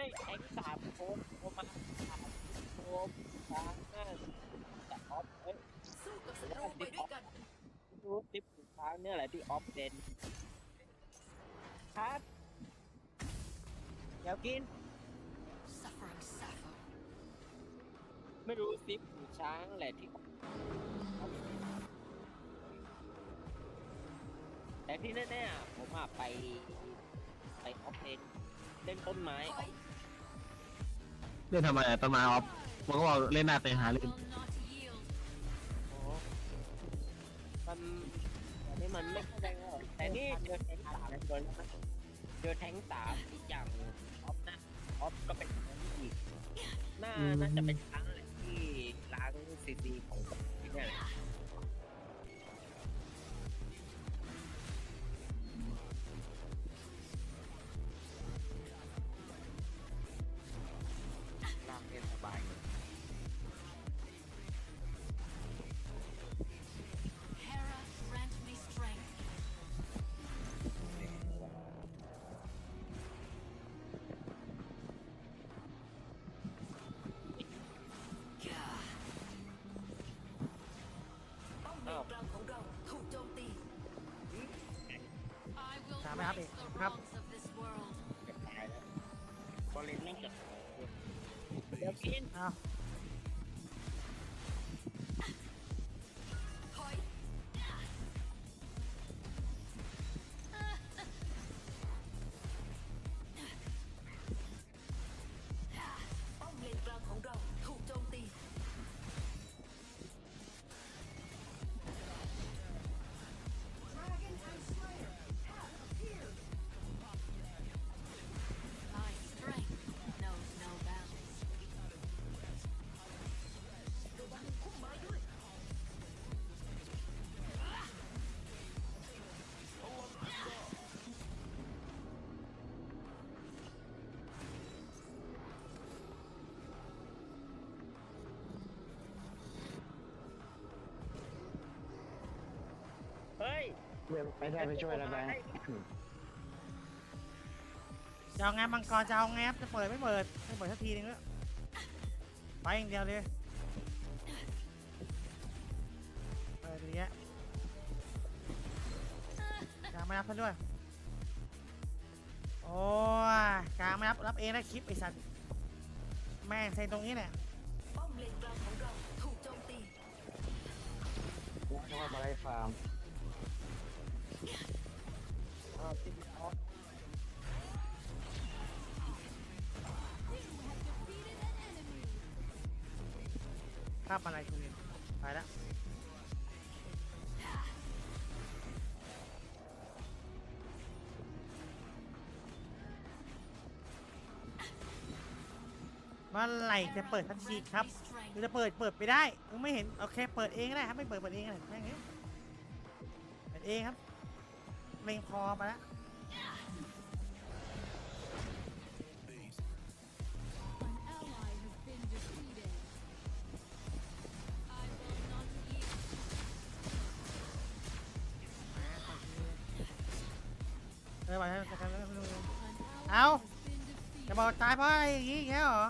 เฮ้ยแทงสามโคมโคมมาสามโคมสามหน้าแต่ออฟเฮ้ยสู้กับศัตรูไปด้วยกันรู้ทิปสุดท้ายเนี่ยแหละที่ออฟเป็นครับเดี๋ยวกิน Suffering Sapphire ไม่รู้ซิปหรือช้างแหละที่แต่ที่แน่ๆอะผมอะไปไปออฟเล่นเล่นต้นไม้ถอย เล่นทำไมอะต้นไม้ออฟมันก็บอกเล่นหน้าเตะหาเล่น will not yield โอ้มันอันนี้มันไม่ค่อยแรงหรอกแต่นี่เจอแทงสามเกินแล้วนะเจอแทงสามอีกอย่างออฟนะออฟก็เป็นแทงอีกน่าน่าจะเป็นครั้งแหละที่ล้างซีซีของที่เนี่ย บอลเลนแม่งจะเดี๋ยวกินเอาถ ยไม่ได้ไปช่วยแล้วแบงค์จะเอาไงมังกรจะเอาไงครับจะเปิดไม่เปิดไม่เปิดสักทีนึงแล้วไปอย่างเดียวเลยเปิดอย่างเงี้ยกลางไม่รับเพื่อนด้วย โอ้ยกลางไม่รับรับเองนะคลิปไอสัตว์แม่งใส่ตรงนี้เนี่ยป้อมเลนกลางของเราถูกโจมตีเพราะว่าบอลไลฟาร์มาวที่ออฟภาพอะไรคุณเนี่ยไปแล้วเมื่อไหร่จะเปิดทันทีครับ Strength คือจะเปิดเปิดไปได้มึงไม่เห็นโอเคเปิดเองก็ได้ครับไม่เปิดเปิดเองก็ได้แม่งเปิดเองครับ เลงพอไปแล้ว An ally has been defeated. I will not yield เออไปให้ไห้ไปให้ไปดู An ally Ow. has been defeated. จะบอกตายเพราะอะไรอย่างงี้อย่งเงี้ยเหรอ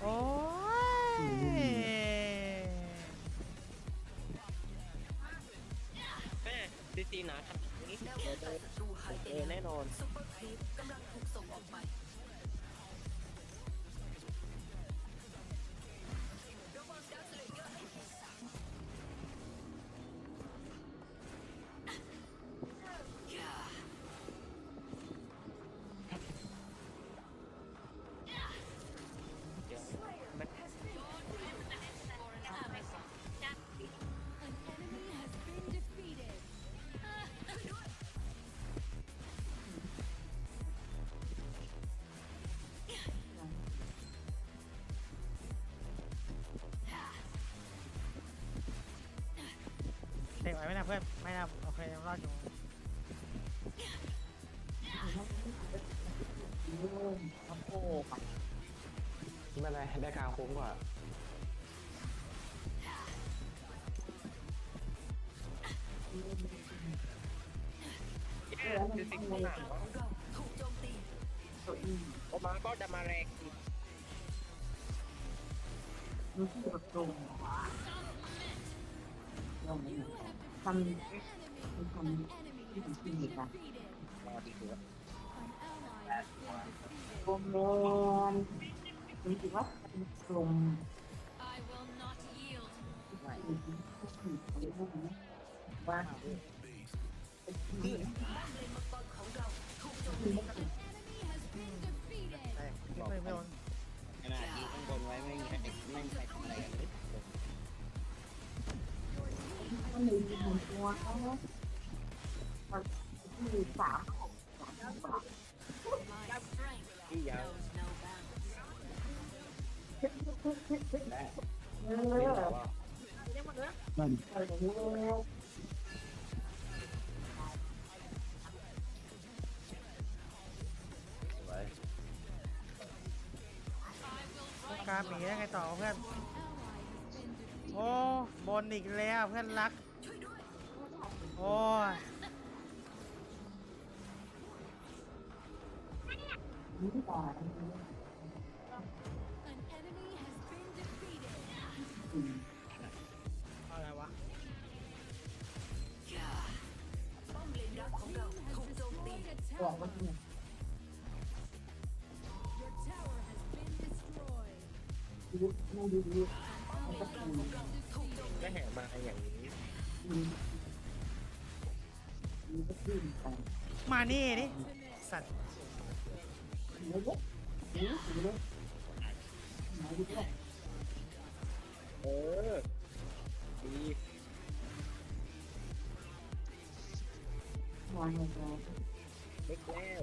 โอ้ย ซีซีหนาขนาดนี้แนวเดี๋ยวป้องเจกัอนศัตรูหายไปเจอแน่นอนซุปเปอร์ครีปกำลังถูกส่งออกไป เตะไหวไหมนะเพื่อนไม่นะโอเคยังรอดอยู่โอ้โหไม่เป็นไรได้กลางคุ้มกว่าคือสิ่งที่หนักของเราถูกโจมตีโอมาก็จะมาแรงอีก You have defeated an enemy. An enemy has been defeated. รอดีกว่า An ally has been defeated. โรแมนรู้สึกว่าเป็นกลุ่ม I will not yield ว่าป้อมเลนมังกร ของเราถูกโจม ตัวเขาที่สามสามบาท My strength ที่ยาวและเอที่อบอกว่านั่นเออสวยกาหมีได้ไงต่อเพื่อน โอ้บนอีกแล้วเพื่อนรัก โอ้ยนี่แต่ An enemy has been defeated. อะไรวะป้อมเลนรักของเรา Team has ถูกโจมตี destroyed a บอก tower. ว่าเนี่ย Your tower has been destroyed. ชีวิตไม่ดีดีป้อมเลนกลางของเราถูกไม่แห่มาอย่างนี้ดีดีก็ขึ้นไป มานี่ดิสัตว์เอะดีดีเลยไหนดีเลยเอดีเล็กแล้ว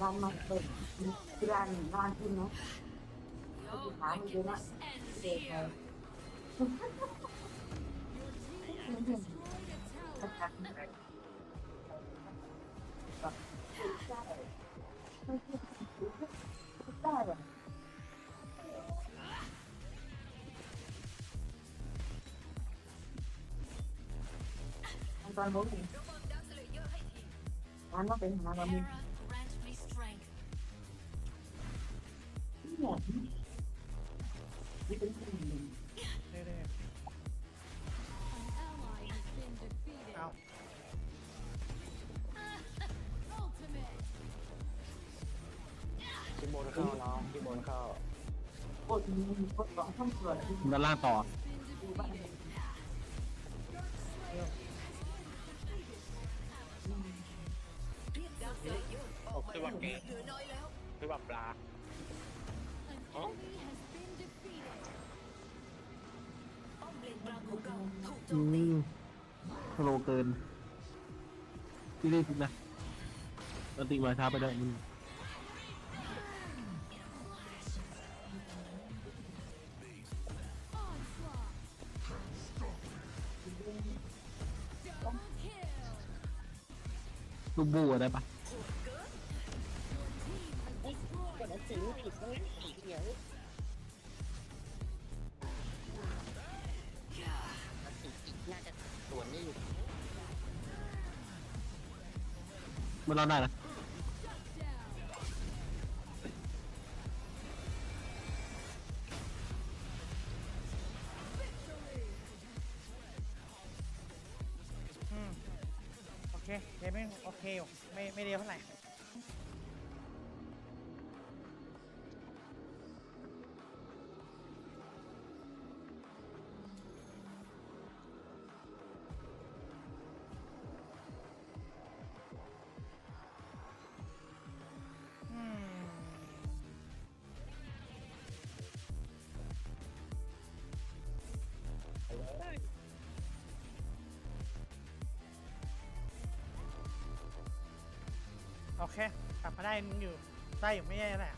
ร้านมาเปิดร้านร้านที่นะ Your Hả, mình đưa đó. wickedness ends เด็กเลยได้เหรอตอนผมเห็นระวังดักสเลเยอร์ให้ทีร้านว่าเป็นร้านเรามี ที่ไหนนี่เป็นที่หนึ่งเรื่อย An ally has been defeated. ๆเอา Ultimate. ที่บนเข้าน้องที่บนเข้ากดมีกดสองท่านเกิดที่ด้านล่างต่อ Been ดูบ้าน defeated. เรียกดักสเลเยอร์ออกมาแล้วเหลือน้อยแล้วคือแบบปลา อมเลนกลางของเราถูกโจอืมสโลเกินที่รีบนะอันติมาช้าไปได้มันลูกบูอะได้ปะ ไม่รอดได้นะ down. Victory. อืมโอเคไม่ไม่เร็วเท่าไหร่ โอเค กลับมาได้อยู่ได้อยู่ไม่แย่แหละ